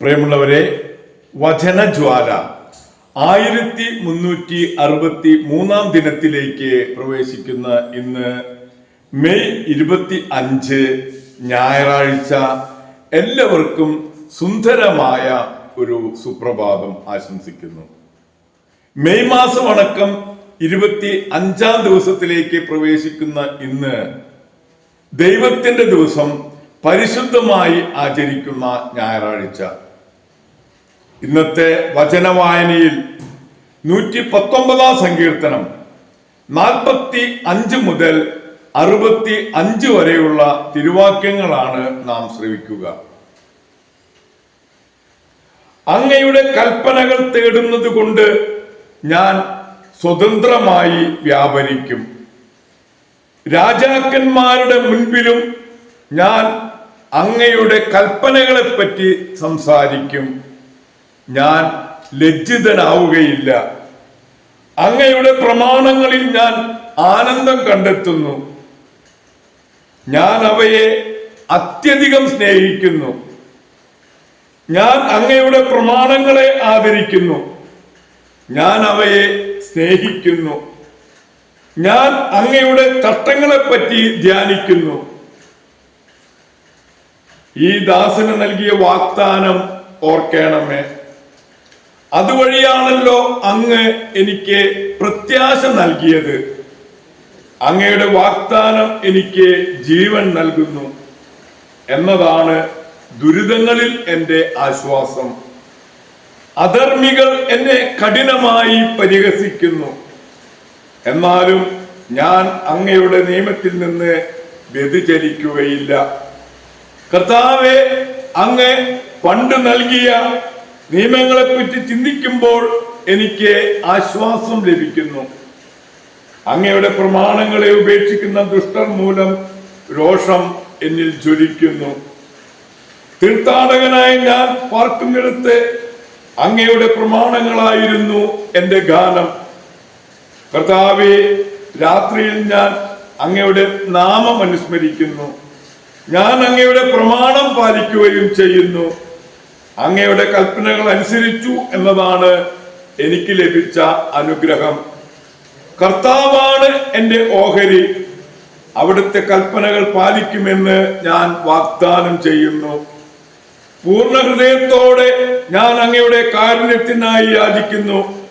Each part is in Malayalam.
പ്രിയമുള്ളവരെ വചനജ്വാല ആയിരത്തി മുന്നൂറ്റി അറുപത്തി മൂന്നാം ദിനത്തിലേക്ക് പ്രവേശിക്കുന്ന ഇന്ന് മെയ് ഇരുപത്തി അഞ്ച് ഞായറാഴ്ച എല്ലാവർക്കും സുന്ദരമായ ഒരു സുപ്രഭാതം ആശംസിക്കുന്നു. മെയ് മാസം അടക്കം ഇരുപത്തി അഞ്ചാം ദിവസത്തിലേക്ക് പ്രവേശിക്കുന്ന ഇന്ന് ദൈവത്തിന്റെ ദിവസം പരിശുദ്ധമായി ആചരിക്കുന്ന ഞായറാഴ്ച. ഇന്നത്തെ വചനവായനയിൽ നൂറ്റി പത്തൊമ്പതാം സങ്കീർത്തനം നാൽപ്പത്തി അഞ്ച് മുതൽ അറുപത്തി അഞ്ച് വരെയുള്ള തിരുവാക്യങ്ങളാണ് നാം ശ്രവിക്കുക. അങ്ങയുടെ കൽപ്പനകൾ തേടുന്നത് കൊണ്ട് ഞാൻ സ്വതന്ത്രമായി വ്യാപരിക്കും. രാജാക്കന്മാരുടെ മുൻപിലും ഞാൻ അങ്ങയുടെ കൽപ്പനകളെപ്പറ്റി സംസാരിക്കും. ഞാൻ ലജ്ജിതനാവുകയില്ല. അങ്ങയുടെ പ്രമാണങ്ങളിൽ ഞാൻ ആനന്ദം കണ്ടെത്തുന്നു. ഞാൻ അവയെ അത്യധികം സ്നേഹിക്കുന്നു. ഞാൻ അങ്ങയുടെ പ്രമാണങ്ങളെ ആദരിക്കുന്നു. ഞാൻ അവയെ സ്നേഹിക്കുന്നു. ഞാൻ അങ്ങയുടെ ചട്ടങ്ങളെപ്പറ്റി ധ്യാനിക്കുന്നു. ഈ ദാസന് നൽകിയ വാഗ്ദാനം ഓർക്കണമേ. അതുവഴിയാണല്ലോ അങ്ങ് എനിക്ക് പ്രത്യാശ നൽകിയത്. അങ്ങയുടെ വാഗ്ദാനം എനിക്ക് ജീവൻ നൽകുന്നു എന്നതാണ് ദുരിതങ്ങളിൽ എന്റെ ആശ്വാസം. അധർമ്മികൾ എന്നെ കഠിനമായി പരിഹസിക്കുന്നു. എന്നാലും ഞാൻ അങ്ങയുടെ നിയമത്തിൽ നിന്ന് വ്യതിചരിക്കുകയില്ല കർത്താവെ അങ്ങ് പണ്ട് നൽകിയ നിയമങ്ങളെ പറ്റി ചിന്തിക്കുമ്പോൾ എനിക്ക് ആശ്വാസം ലഭിക്കുന്നു. അങ്ങയുടെ പ്രമാണങ്ങളെ ഉപേക്ഷിക്കുന്ന ദുഷ്ടർ മൂലം രോഷം എന്നിൽ ജ്വലിക്കുന്നു. തീർത്ഥാടകനായി ഞാൻ പാർക്കുന്നിടത്ത് അങ്ങയുടെ പ്രമാണങ്ങളായിരുന്നു എന്റെ ഗാനം. കർത്താവെ രാത്രിയിൽ ഞാൻ അങ്ങയുടെ നാമം അനുസ്മരിക്കുന്നു ഞാൻ അങ്ങയുടെ പ്രമാണം പാലിക്കുകയും ചെയ്യുന്നു. അങ്ങയുടെ കൽപ്പനകൾ അനുസരിച്ചു എന്നതാണ് എനിക്ക് ലഭിച്ച അനുഗ്രഹം. കർത്താവാണ് എന്റെ ഓഹരി. അവിടുത്തെ കൽപ്പനകൾ പാലിക്കുമെന്ന് ഞാൻ വാഗ്ദാനം ചെയ്യുന്നു. പൂർണ ഹൃദയത്തോടെ ഞാൻ അങ്ങയുടെ കാരുണ്യത്തിനായി യാചിക്കുന്നു.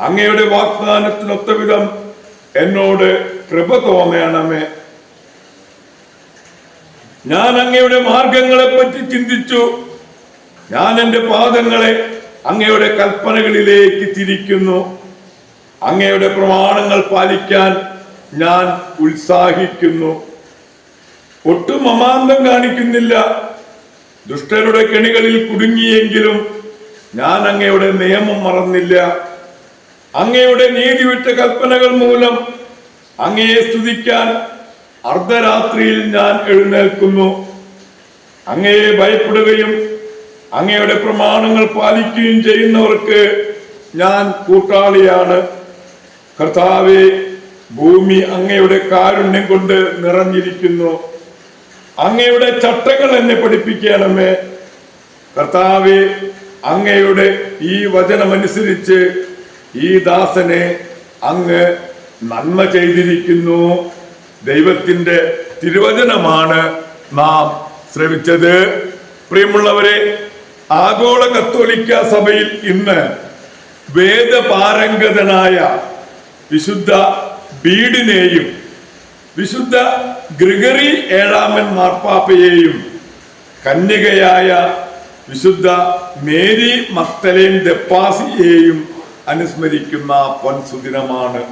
അങ്ങയുടെ വാഗ്ദാനത്തിനൊത്ത വിധം എന്നോട് കൃപ തോന്നണമേ. ഞാൻ അങ്ങയുടെ മാർഗങ്ങളെ പറ്റി ചിന്തിച്ചു. ഞാൻ എന്റെ പാദങ്ങളെ അങ്ങയുടെ കൽപ്പനകളിലേക്ക് തിരിക്കുന്നു. അങ്ങയുടെ പ്രമാണങ്ങൾ പാലിക്കാൻ ഞാൻ ഉത്സാഹിക്കുന്നു. ഒട്ടും അമാന്തം കാണിക്കുന്നില്ല. ദുഷ്ടരുടെ കെണികളിൽ കുടുങ്ങിയെങ്കിലും ഞാൻ അങ്ങയുടെ നിയമം മറന്നില്ല. അങ്ങയുടെ നീതിവിട്ട കൽപ്പനകൾ മൂലം അങ്ങയെ സ്തുതിക്കാൻ അർദ്ധരാത്രിയിൽ ഞാൻ എഴുന്നേൽക്കുന്നു. അങ്ങയെ ഭയപ്പെടുകയും അങ്ങയുടെ പ്രമാണങ്ങൾ പാലിക്കുകയും ചെയ്യുന്നവർക്ക് ഞാൻ കൂട്ടാളിയാണ്. കർത്താവെ ഭൂമി അങ്ങയുടെ കാരുണ്യം കൊണ്ട് നിറഞ്ഞിരിക്കുന്നു. അങ്ങയുടെ ചട്ടങ്ങൾ എന്നെ പഠിപ്പിക്കണമേ. കർത്താവെ അങ്ങയുടെ ഈ വചനമനുസരിച്ച് ഈ ദാസനെ അങ്ങ് നന്മ ചെയ്തിരിക്കുന്നു. ദൈവത്തിന്റെ തിരുവചനമാണ് നാം ശ്രമിച്ചത് പ്രിയമുള്ളവരെ ആഗോള കത്തോലിക്ക സഭയിൽ ഇന്ന് വേദപാരംഗതനായ വിശുദ്ധ ബീഡിനെയും വിശുദ്ധ ഗ്രിഗറി ഏഴാമൻ മാർപ്പാപ്പയെയും കന്യകയായ വിശുദ്ധ മേരി മക്തലേൻ ദപ്പാസിയെയും അനുസ്മരിക്കുന്ന പൊൻസുദിനമാണ്.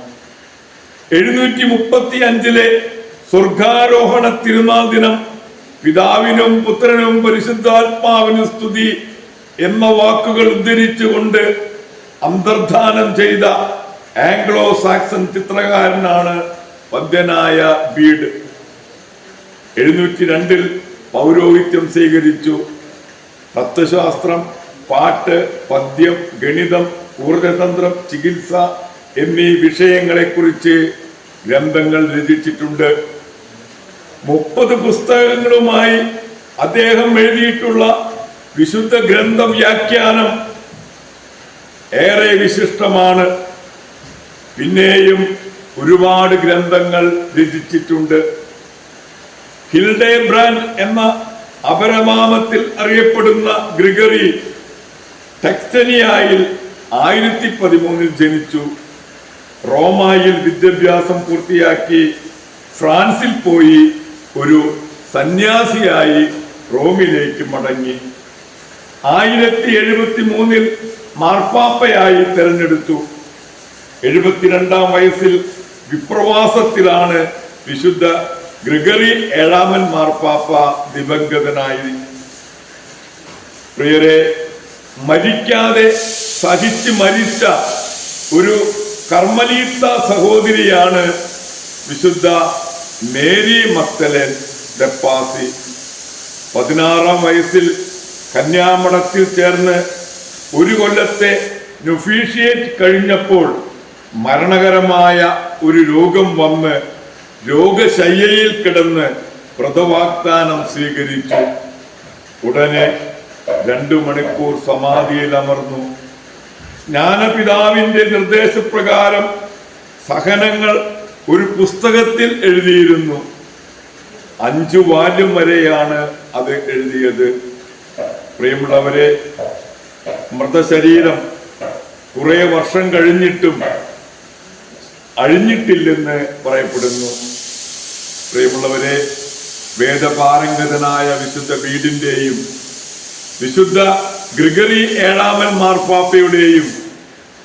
എഴുന്നൂറ്റി മുപ്പത്തി അഞ്ചിലെ സ്വർഗാരോഹണ തിരുനാൾ ദിനം പിതാവിനും പുത്രനും പരിശുദ്ധാത്മാവിനും സ്തുതി എന്ന വാക്കുകൾ ഉദ്ധരിച്ചുകൊണ്ട് അന്തർധാനം ചെയ്ത ആംഗ്ലോ സാക്സൺ ചിത്രകാരനാണ് പദ്യനായ ബീഡ്. എഴുന്നൂറ്റി രണ്ടിൽ പൗരോഹിത്യം സ്വീകരിച്ചു. തത്വശാസ്ത്രം പാട്ട് പദ്യം ഗണിതം ഊർജതന്ത്രം ചികിത്സ എന്നീ വിഷയങ്ങളെക്കുറിച്ച് ഗ്രന്ഥങ്ങൾ രചിച്ചിട്ടുണ്ട്. മുപ്പത് പുസ്തകങ്ങളുമായി അദ്ദേഹം എഴുതിയിട്ടുള്ള വിശുദ്ധ ഗ്രന്ഥ വ്യാഖ്യാനം ഏറെ വിശിഷ്ടമാണ്. പിന്നെയും ഒരുപാട് ഗ്രന്ഥങ്ങൾ രചിച്ചിട്ടുണ്ട്. ഹിൽഡേ ബ്രാൻഡ് എന്ന അപരമാമത്തിൽ അറിയപ്പെടുന്ന ഗ്രിഗറി ടെക്സ്റ്റനിയായിൽ ആയിരത്തി പതിമൂന്നിൽ ജനിച്ചു. റോമായിൽ വിദ്യാഭ്യാസം പൂർത്തിയാക്കി ഫ്രാൻസിൽ പോയി. ഒരു സന്യാസിയായി റോമിലേക്ക് മടങ്ങി. ആയിരത്തി എഴുപത്തി മൂന്നിൽ മാർപ്പാപ്പയായി തെരഞ്ഞെടുത്തു. എഴുപത്തിരണ്ടാം വയസ്സിൽ വിപ്രവാസത്തിലാണ് വിശുദ്ധ ഗ്രിഗറി ഏഴാമൻ മാർപ്പാപ്പ ദിവംഗതനായി. പ്രിയരെ മരിക്കാതെ സഹിച്ച് മരിച്ച ഒരു കർമ്മലീത്ത സഹോദരിയാണ് വിശുദ്ധ മേരി മക്തലൻ ഡെപ്പാസി പതിനാറാം വയസ്സിൽ കന്യാമഠത്തിൽ ചേർന്ന് ഒരു കൊല്ലത്തെ നുഫീഷിയേറ്റ് കഴിഞ്ഞപ്പോൾ മരണകരമായ ഒരു രോഗം വന്ന് രോഗശയ്യയിൽ കിടന്ന് വ്രതവാഗ്ദാനം സ്വീകരിച്ചു. ഉടനെ രണ്ടു മണിക്കൂർ സമാധിയിൽ അമർന്നു. ജ്ഞാനപിതാവിന്റെ നിർദ്ദേശപ്രകാരം സഹനങ്ങൾ ഒരു പുസ്തകത്തിൽ എഴുതിയിരുന്നു. അഞ്ചു വാല്യം വരെയാണ് അത് എഴുതിയത്. പ്രിയമുള്ളവരെ മൃതശരീരം കുറെ വർഷം കഴിഞ്ഞിട്ടും അഴിഞ്ഞിട്ടില്ലെന്ന് പറയപ്പെടുന്നു. പ്രിയമുള്ളവരെ വേദപാരംഗതനായ വിശുദ്ധ വീടിന്റെയും വിശുദ്ധ ഗ്രിഗറി ഏഴാമൻ മാർപ്പാപ്പയുടെയും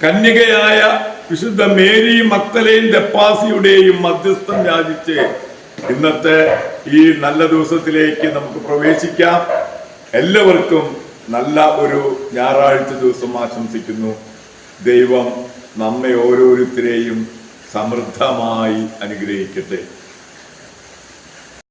കന്യകയായ വിശുദ്ധ മേരി മക്തലയും ദപ്പാസിയുടെയും മധ്യസ്ഥം യാചിച്ച് ഇന്നത്തെ ഈ നല്ല ദിവസത്തിലേക്ക് നമുക്ക് പ്രവേശിക്കാം. എല്ലാവർക്കും നല്ല ഒരു ഞായറാഴ്ച ദിവസം ആശംസിക്കുന്നു. ദൈവം നമ്മെ ഓരോരുത്തരെയും സമൃദ്ധമായി അനുഗ്രഹിക്കട്ടെ.